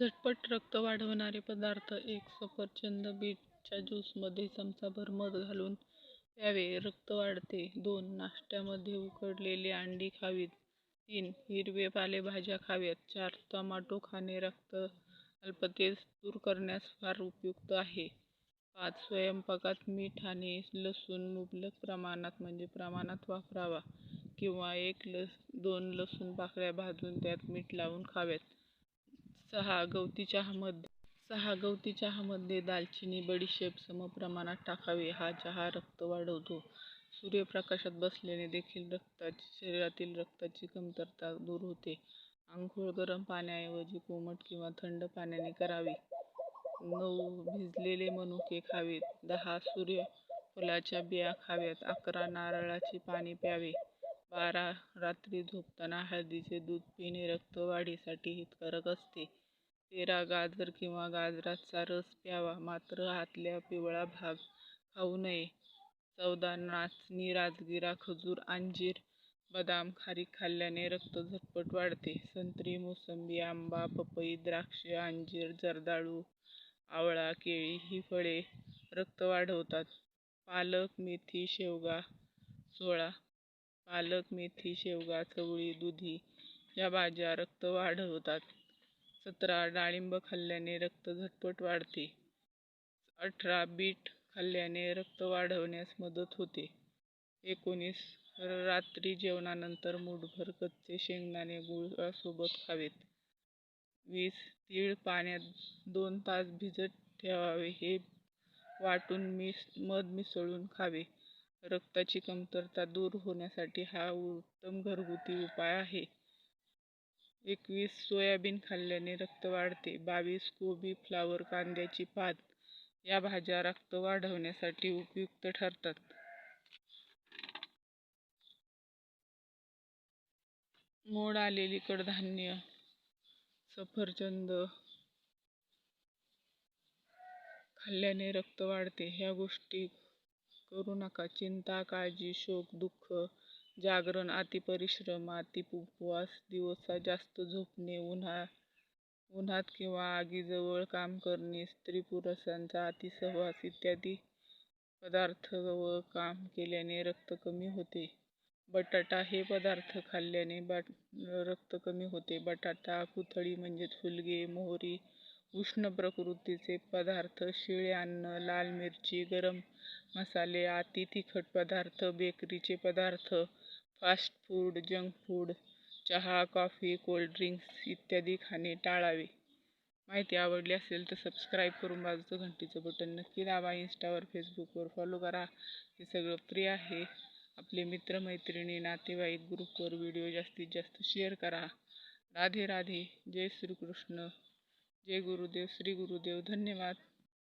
झटपट रक्त वाढवणारे पदार्थ एक सफरचंद बीटच्या ज्यूसमध्ये चमचाभर मध घालून प्यावे. रक्त वाढते. दोन नाश्त्यामध्ये उकडलेली अंडी खावीत. तीन हिरवे पालेभाज्या खाव्यात. चार टमाटो खाणे रक्त अल्पतेज दूर करण्यास फार उपयुक्त आहे. पाच स्वयंपाकात मीठ आणि लसूण मुबलक प्रमाणात म्हणजे प्रमाणात वापरावा किंवा एक लस दोन लसूण पाकळ्या भाजून त्यात मीठ लावून खाव्यात. सहा गवती चहामध्ये सहा गवती चहामध्ये दालचिनी बडीशेप समप्रमाणात टाकावे. हा चहा रक्त वाढवतो. सूर्यप्रकाशात बसल्याने देखील रक्ताची शरीरातील रक्ताची कमतरता दूर होते. आंघोळ गरम पाण्याऐवजी कोमट किंवा थंड पाण्याने करावी. नऊ भिजलेले मनुके खावेत. दहा सूर्यफुलाच्या बिया खाव्यात अकरा नारळाचे पाणी प्यावे. बारा रात्री झोपताना हळदीचे दूध पिणे रक्तवाढीसाठी हितकारक असते. पेरा गाजर किंवा गाजराचा रस प्यावा मात्र आतल्या पिवळा भाग खाऊ नये. चौदा नाचणी राजगिरा खजूर अंजीर बदाम खारीक खाल्ल्याने रक्त झटपट वाढते. संत्री मोसंबी आंबा पपई द्राक्ष अंजीर जर्दाळू आवळा केळी ही फळे रक्त वाढवतात. पालक मेथी शेवगा सोळा. पालक मेथी शेवगा चवळी दुधी या भाज्या रक्त वाढवतात. सतरा डाळिंब खाल्ल्याने रक्त झटपट वाढते. अठरा बीट खाल्ल्याने रक्त वाढवण्यास मदत होते. एकोणीस रात्री जेवणानंतर मूठभर कच्चे शेंगदाणे गुळासोबत खावेत. वीस तीळ पाण्यात दोन तास भिजत ठेवावे हे वाटून मिस मध मिसळून खावे. रक्ताची कमतरता दूर होण्यासाठी हा उत्तम घरगुती उपाय आहे. एकवीस सोयाबीन खाल्ल्याने रक्त वाढते. बावीस कोबी फ्लावर कांद्याची पात या भाज्या रक्त वाढवण्यासाठी उपयुक्त ठरतात. मोड आलेली कडधान्य सफरचंद खाल्ल्याने रक्त वाढते. ह्या गोष्टी करू नका. चिंता काळजी शोक दुःख जागरण अतिपरिश्रम अति उपवास दिवसा जास्त झोपणे उन्हा उन्हात किंवा आगीजवळ काम करणे स्त्री पुरुषांचा अतिसहवास इत्यादी पदार्थ व काम केल्याने रक्त कमी होते. बटाटा हे पदार्थ खाल्ल्याने बाट रक्त कमी होते. बटाटा कुथळी म्हणजेच फुलगे मोहरी उष्ण प्रकृतीचे पदार्थ शिळे अन्न लाल मिरची गरम मसाले अति तिखट पदार्थ बेकरीचे पदार्थ फास्ट फूड जंक फूड चहा कॉफी कोल्ड्रिंक्स इत्यादी खाणे टाळावे. माहिती आवडली असेल तर सबस्क्राईब करून बाजूचं घंटीचं बटन नक्की दाबा. इंस्टावर फेसबुकवर फॉलो करा. हे सगळं फ्री आहे. आपले मित्रमैत्रिणी नातेवाईक ग्रुपवर व्हिडिओ जास्तीत जास्त शेअर करा. राधे राधे. जय श्रीकृष्ण. जय गुरुदेव श्री गुरुदेव धन्यवाद.